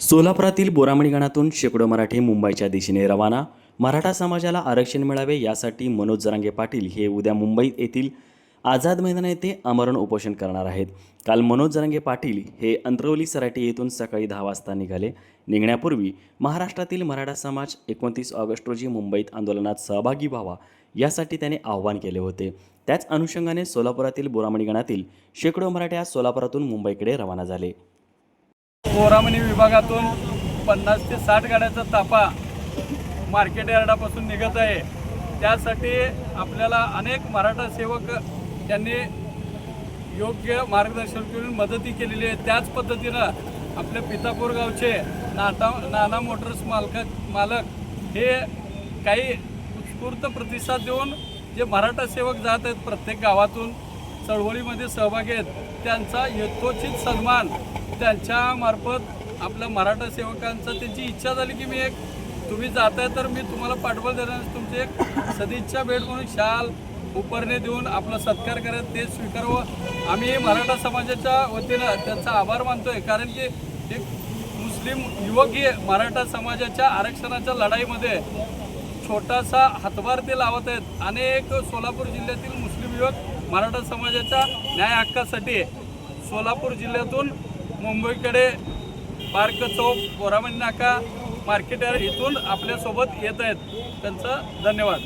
सोलापुरातील बोरामणी गणातून शेकडो मराठी मुंबईच्या दिशेने रवाना. मराठा समाजाला आरक्षण मिळावे यासाठी मनोज जरांगे पाटील हे उद्या मुंबईत येथील आझाद मैदान येथे आमरण उपोषण करणार आहेत. काल मनोज जरांगे पाटील हे अंतरवली सराटी येथून सकाळी दहा वाजता निघाले. निघण्यापूर्वी महाराष्ट्रातील मराठा समाज एकोणतीस ऑगस्ट रोजी मुंबईत आंदोलनात सहभागी व्हावा यासाठी त्याने आव्हान केले होते. त्याच अनुषंगाने सोलापुरातील बोरामणी गणातील शेकडो मराठ्या सोलापुरातून मुंबईकडे रवाना झाले. बोरामणी विभागातून पन्नास ते साठ गाड्याचा ताफा मार्केट यार्डापासून निघत आहे. त्यासाठी आपल्याला अनेक मराठा सेवक त्यांनी योग्य मार्गदर्शन करून मदती केलेली आहे. त्याच पद्धतीनं आपल्या पितापूर गावचे नाटा नाना मोटर्स मालक मालक हे काही उत्स्फूर्त प्रतिसाद देऊन जे मराठा सेवक जात आहेत प्रत्येक गावातून चळवळीमध्ये सहभागी आहेत त्यांचा यथोचित सन्मान त्यांच्यामार्फत आपल्या मराठा सेवकांचा त्यांची इच्छा झाली की मी एक तुम्ही जाताय तर मी तुम्हाला पाठबळ देणार तुमची एक सदिच्छा भेट म्हणून शाल उपरणे देऊन आपला सत्कार करत ते स्वीकारावं. आम्ही मराठा समाजाच्या वतीनं त्यांचा आभार मानतोय कारण की एक मुस्लिम युवक हे मराठा समाजाच्या आरक्षणाच्या लढाईमध्ये छोटासा हातभार ते लावत आहेत. अनेक सोलापूर जिल्ह्यातील मुस्लिम युवक मराठा समाजाच्या न्याय हक्कासाठी सोलापूर जिल्ह्यातून मुंबईकडे पार्क चौक बोरामणी नाका मार्केट इथून आपल्यासोबत येत आहेत. त्यांचं धन्यवाद.